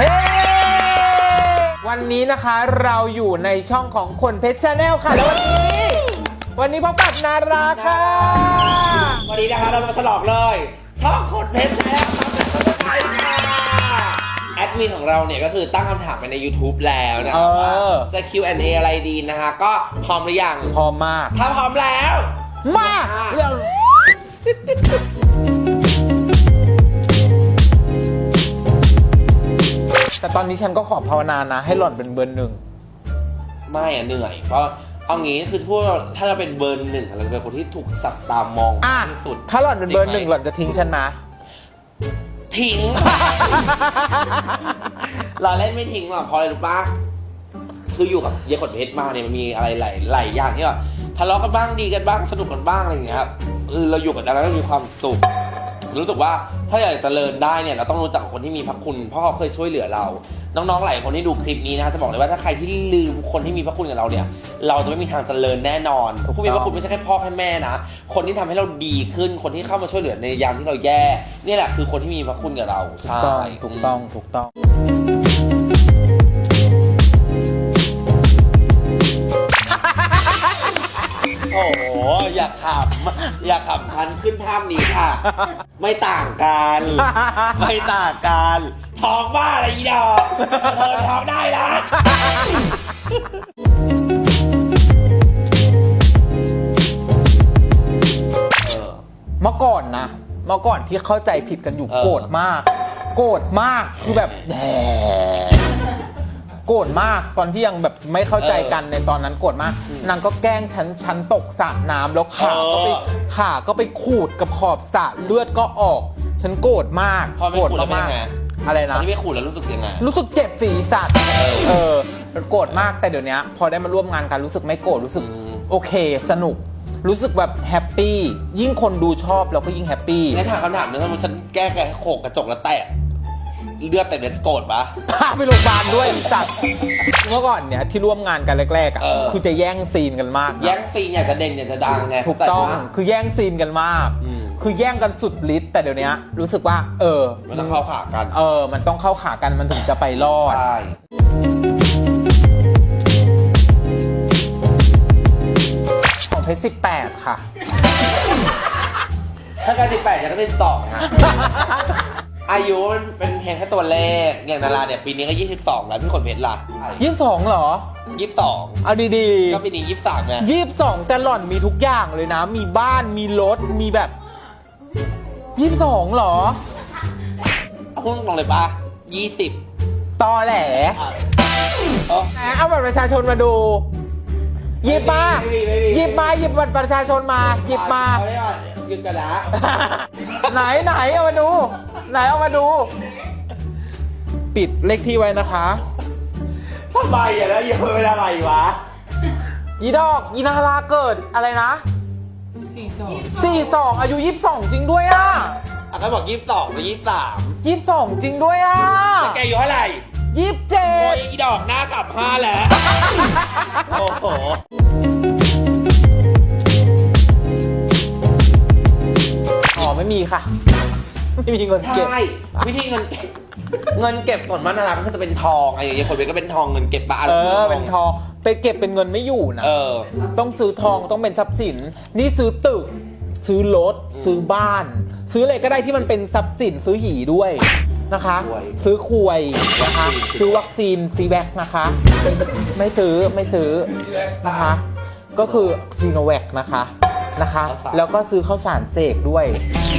เฮ้วันนี้นะคะเราอยู่ในช่องของคนเพชรชาแนลค่ะแล้ววันนี้ วันนี้พ่อปัดนาราค่ะ วันนี้นะคะเราจะมาฉลองเลยช่องคนเพชรแท้ครับเป็นต้นไทยค่ะแอดมินของเราเนี่ยก็คือตั้งคำถามไปใน YouTube แล้วนะเอคะว่าอจะ Q&A อะไรดีนะคะ ก็พร้อมหรือยังพร้อมมาก ถ้าพร้อมแล้ว มาเรื่อง อนนี้ฉันก็ขอภาวนานะ ให้หล่อนเป็นเบอร์หนึ่ง ไม่อะเหนื่อยเพราะเอางี้คือพวกเราถ้าเราเป็นเบอร์หนึ่งอะเราจะเป็นคนที่ถูกจับตามองอะที่สุดถ้าหล่อนเป็นเบอร์หนึ่งจหล่อนจะทิ้งฉันนะ ทิ้ง เราเล่นไม่ทิ้งหรอกเพราะอะไรรู้ปะคืออยู่กับเยายขนเพชรมาเนี่ยมันมีอะไรหลายหลายอย่างที่แบบทะเลาะกันบ้างดีกันบ้างสนุกกันบ้างอะไรอย่างเงี้ยครับเออเราอยู่กับนั้นแล้วเรามีความสุข รู้สึกว่า ถ้าอยากจะเจริญได้เนี่ยเราต้องรู้จักคนที่มีพระคุณ เพราะเขาเคยช่วยเหลือเรา น้องๆหลายคนที่ดูคลิปนี้นะจะบอกเลยว่าถ้าใครที่ลืมคนที่มีพระคุณกับเราเนี่ย เราจะไม่มีทางเจริญแน่นอนผู้มีพระคุณไม่ใช่แค่พ่อแค่แม่นะคนที่ทำให้เราดีขึ้นคนที่เข้ามาช่วยเหลือในยามที่เราแย่นี่แหละคือคนที่มีพระคุณกับเราถูกใช่ต้องถูกต้องถูกต้องากขำอยากขำฉันขึ้นภาพนี้ค่ะ ไม่ต่างกัน ไม่ต่างกันท้องบ้าอะไรอีดอกเธอท้องได้ละเออเมื่อก่อนนะ เมื่อก่อนที่เข้าใจผิดกันอยู่เออโกรธมาก โกรธมากคือแบบแหม โกรธมากตอนที่ยังแบบไม่เข้าใจกันในตอนนั้นโกรธมากนางก็แกล้งฉันฉันตกสระน้ำแล้วขาก็ไปขาก็ไปขูดกับขอบสระเลือดก็ออก ฉันโกรธมากพอไม่โกรธขูดแล้วเป็นมากไง ๆอะไรตอนะ นที่ไม่ขูดแล้วรู้สึกยังไง รู้สึกเจ็บสีสัตว์เออเออโกรธมากแต่เดี๋ยวนี้พอได้มาร่วมงานกันรู้สึกไม่โกรธรู้สึก อืม โอเค สนุก รู้สึกแบบแฮปปี้ยิ่งคนดูชอบเราก็ยิ่งแฮปปี้งั้นถามคำถามนึงถ้ามันฉันแก้แกโขกกระจกแล้วแตก เลือดแต่เด็ดโกรธปะ พาไปโรงพยาบาลด้วยไอ้สัตว์เมื่อก่อนเนี่ยที่ร่วมงานกันแรกๆอะเออ คือจะแย่งซีนกันมากนะแย่งซีนอยากจะเด่นอยากจะดังไงถูกต้องเข้าใจปะ คือแย่งซีนกันมาก อืม คือแย่งกันสุดฤทธิ์แต่เดี๋ยวนี้รู้สึกว่า เออมันต้องเข้าขากันเออ มันต้องเข้าขากันมันถึงจะไปรอด ใช่ของเพชรสิบแปดค่ะ ถ้าการสิบแปดจะก็เป็นสองนะ อายุมันเป็นเพียงแค่ตัวเลขอย่างนาราเนี่ยปีนี้ก็ยี่สิบสองแล้วพี่ขนเพชรล่ะยี่สิบสองเหรอยี่สิบสองเอาดีก็ปีนี้ยี่สิบสามไง ๆยี่สิบสองแต่หล่อนมีทุกอย่างเลยนะ มีบ้านมีรถมีแบบยี่สิบสองเหรอพูดตรงๆเลยปะยี่สิบตอแหลอ๋อแหมเอาบัตรประชาชนมาดูหยิบมาไม่มีไม่มี หยิบมาหยิบบัตรประชาชนมาหยิบมา เอไว้ก่อนหยุดกันนะ ไหนไหนเอามาดู ไหนเอามาดู ปิดเลขที่ไว้นะคะ ทำไมอะแล้วยังเป็นอะไรวะยีดอกยีนาราเกิดอะไรนะสี่สองสี่สองอายุยี่สิบสองจริงด้วยอะอะก็บอกยี่สิบสองหรือยี่สิบสามยี่สิบสองจริงด้วยอะแล้วแกอายู่เท่าไหร่ยี่สิบเจ็โอ้ดยอีดอกหน้ากลับห้าแล้ว โอ้โห ไม่มีค่ะ ไม่มีเงินเก็บ ใช่วิธีเงินเก็บเงินเก็บส่วนมากนาราก็คือจะเป็นทองไอ้อย่างเงี้ยคนเป็นก็เป็นทองเงินเก็บบ้านเออ เป็นทอง ไปเก็บเป็นเงินไม่อยู่นะ เออ ต้องซื้อทองต้องเป็นทรัพย์สิน นี่ซื้อตึก ซื้อรถ ซื้อบ้าน ซื้ออะไรก็ได้ที่มันเป็นทรัพย์สินซื้อหีด้วยนะคะ ควยซื้อควยนะคะ วัคซีน ซื้อวัคซีนซีแวคนะคะ ไม่ซื้อไม่ซื้อนะคะ ก็คือซีโนแวคนะคะ นะคะ แล้วก็ซื้อข้าวสารเสกด้วย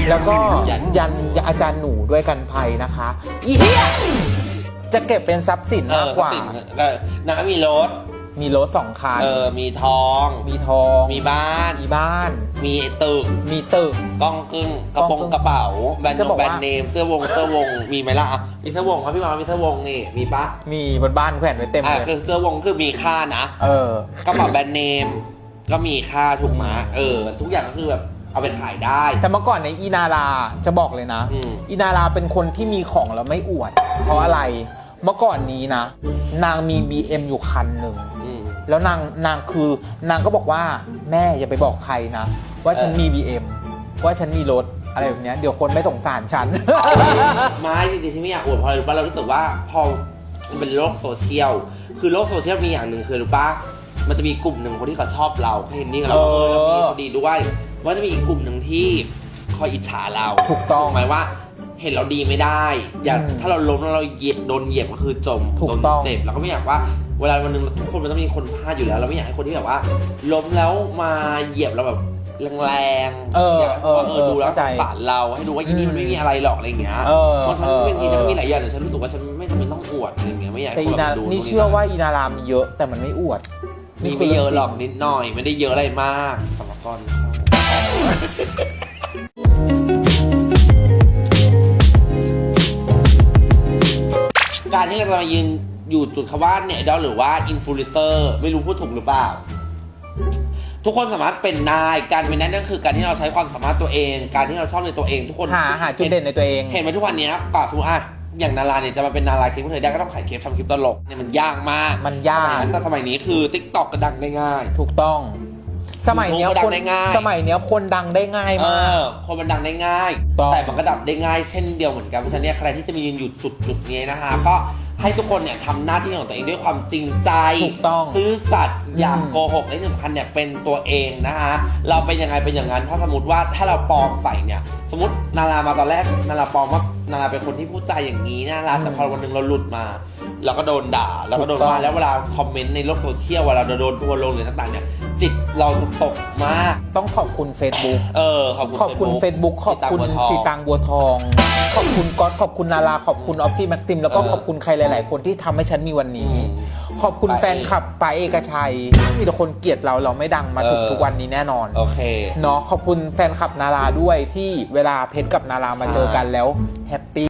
แล้วก็ยันยันอาจารย์หนูด้วยกันภัยนะคะอีเหี้ยจะเก็บเป็นทรัพย์สินเอมากอกว่าสิ่งก็นางก็มีรถ มีรถสองคันเออ มีทอง มีทอง มีบ้าน มีบ้าน มีตึก มีตึกกล้องกึ่งกระโปรงกล้องกึ่งกระเป๋า แบรนด์จะบอกแบรว่านด์เนม เสื้อวง เสื้อวง มีไหมล่ะอะ มีเสื้อวงครับพี่มามีเสื้อวงนี่ มีปะมีบนบ้านแขวนไว้เต็มอ่าเลยคือเสื้อวงคือมีค่านะ เออกระเป๋าแบรนด์เนม ก็มีค่าถูกไหมเออ ทุกอย่างก็คือแบบเอาไปขายได้ แต่เมื่อก่อนในยอีนาราจะบอกเลยนะอืมอีนาราเป็นคนที่มีของแล้วไม่อวด เพราะอะไร เมื่อก่อนนี้นะ นางมี BM อยู่คันหนึ่ง อืม แล้วนางนางคือนางก็บอกว่าแม่อย่าไปบอกใครนะ ว่าฉันเออมี BM ว่าฉันมีรถอะไรแบบเนี้ยเดี๋ยวคนไม่สงสารฉัน ไม่จริงๆที่ไม่อยากอวดเพราะอะไรรู้ป่ะเรารู้สึกว่าพอมันเป็นโลกโซเชียลคือโลกโซเชียลมีอย่างหนึ่งคือรู้ป่ะ มันจะมีกลุ่มหนึ่งคนที่เขาชอบเราเขาเห็นนี่กับเราเอเอออเรามีเขาดีด้วยว่าจะมีอีกกลุ่มหนึ่งที่คอยอิจฉาเราถูกต้อง หมายว่า เห็นเราดีไม่ได้ อย่าอืมถ้าเราล้มแล้วเราเหยียบโดนเหยียบก็คือจมถูกโดนต้อง เจ็บเราก็ไม่อยากว่า เวลาวันหนึงทุกคนมันต้องมีคนพลาดอยู่แล้ว เราไม่อยากให้คนที่แบบว่า ล้มแล้วมาเหยียบเราแบบแรงๆเอออยากให้ว่าเออเออดูแล้วเข้าใจสงสารเราให้ดูว่าอีนี่มันไม่มีอะไรหรอกอะไรอย่างเงี้ยเออเพราะฉันเออเป็นทีฉันเออ มีหลายอย่างแต่ฉันรู้สึกว่าฉันไม่จำเป็นต้องอวดอะไรอย่างเงี้ยไม่อยากแต่ให้อีคนนามาดูนี่เชื่อว่าอีนารามีเยอะแต่มันไม่อวด มีคืไม่เยอะหรอกงจงนิดหน่อย ไม่ได้เยอะอะไรมากสมกรการที่เราจะมายืนอยู่จุดคำว่าเนี่ยไอดอลหรือว่าอินฟลูเอนเซอร์ไม่รู้พูดถูกหรือเปล่า ทุกคนสามารถเป็นได้การเป็นได้นั่นคือการที่เราใช้ความสามารถตัวเอง การที่เราชอบในตัวเอง ทุกคนหาหาจุดเด่นในตัวเอง เห็นไหมทุกวันเนี้ยป่าสมมติอะ อย่างนาราเนี่ยจะมาเป็นนาราคลิปเธอได้ก็ต้องถ่ายคลิปทำคลิปตลกเนี่ยมันยากมากมันยากสมันั้นแต่สมัยนี้คือติ๊กต็อกก็ดังได้ง่าย ถูกต้อง สมัยเนี้ย YouTube ก็ดัคงนได้ง่ายสมัยเนี้ยคนดังได้ง่ายเอมากอคนมันดังได้ง่ายต้องแต่มันก็ดับได้ง่ายเช่นเดียวเหมือนกันเพราะฉะนั้นเนี่ยใครที่จะมียืนอยู่จุดจุดนี้นะคะ ก็ให้ทุกคนเนี่ยทำหน้าที่ของตัวเองด้วยความจริงใจถูกต้องซื่อสัตย์อย่าอืมโกหกและที่สำคัญเนี่ยเป็นตัวเองนะคะเราเป็นยังไงเป็นอย่างนั้นเพราะสมมติว่าถ้าเราปลอมใส่เนี่ย สมมตินารามาตอนแรกนาราปลอมว่า นาราเป็นคนที่พูดใจาอย่างนี้น่ารักแต่พอวันหนึ่งเราหลุดมา เราก็โดนด่าเราก็โดนถูกต้ว่าองแล้วเวลาคอมเมนต์ในโลกโซเชียลเวลาเราโดนทัวร์ลงหรือต่างๆเนี่ยจิตเราจะตกมากต้องขอบคุณ Facebook เออขอบคุณขอบคุณ Facebook ขอบคุณสีสีตัตังงบัวทองบัวทอง ขอบคุณก๊อตขอบคุณนาราขอบคุณออฟฟี่แม็กซิมแล้วก็เออขอบคุณใครหลาย ๆ คนที่ทำให้ฉันมีวันนี้อืมขอบคุณไปแฟนคลับปาเอกชัยมีแต่คนเกลียดเราเราไม่ดังมาถึงเออทุกวันนี้แน่นอนโอเคเนาะขอบคุณแฟนคลับนาราด้วยที่เวลาเพชรกับนารามาเจอกันแล้วแฮปปี้